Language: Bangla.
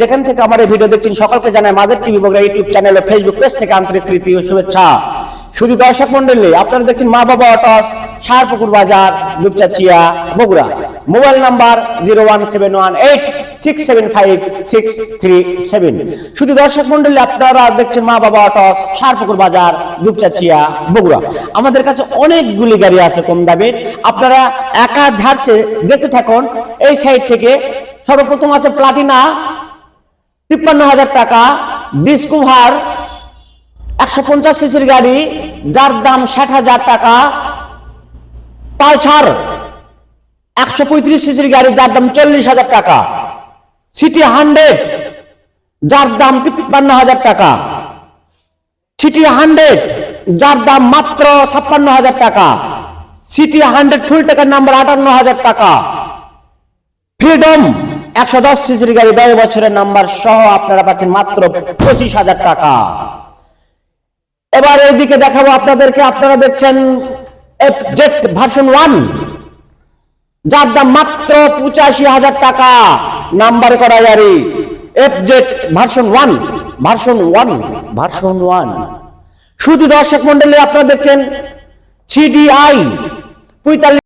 যেখান থেকে আমার ভিডিও দেখছেন, সকলকে জানাই মাঝের TV YouTube channel Facebook page থেকে শুভেচ্ছা। শুধু দর্শক মন্ডলী আপনারা দেখছেন মা বাবা অটস, সারপুকুর বাজার Dupchanchia Bogura. Mobile number zero one seven one eight six seven five six three seven শুধু দর্শক মন্ডলী আপনারা দেখছেন মা বাবা অটস সারপুকুর বাজার, দুপচাচিয়া, বগুড়া। আমাদের কাছে অনেকগুলি গাড়ি আছে কম দামের আপনারা একা ধারছে দেখতে থাকুন। এই সাইড থেকে সর্বপ্রথম আছে প্লাটিনা তিপ্পান্ন হাজার টাকা ডিসকভার একশো পঞ্চাশ সিসির গাড়ি, যার দাম ষাট হাজার টাকা। পালসার একশো পঁয়ত্রিশ সিসির গাড়ি, যার দাম চল্লিশ হাজার টাকা। সিটি হান্ড্রেড যার দাম তিপ্পান্ন হাজার টাকা? সিটি হান্ড্রেড যার দাম মাত্র ছাপ্পান্ন হাজার টাকা। সিটি হান্ড্রেড ফুল টাকার নাম্বার আটান্ন হাজার টাকা। ফ্রিডম একশো দশ সিসির গাড়ি দশ বছরের নাম্বার সহ আপনারা পাচ্ছেন মাত্র পঁচিশ হাজার টাকা। এবার এইদিকে দেখাবো আপনাদেরকে, আপনারা দেখছেন এফ ভার্সন ওয়ান যার দাম মাত্র পঁচাশি হাজার টাকা। নাম্বার করা গাড়ি। FZ version one version one version one শুধু দর্শক মন্ডলী আপনারা দেখছেন সিডিআই পঁয়তাল্লিশ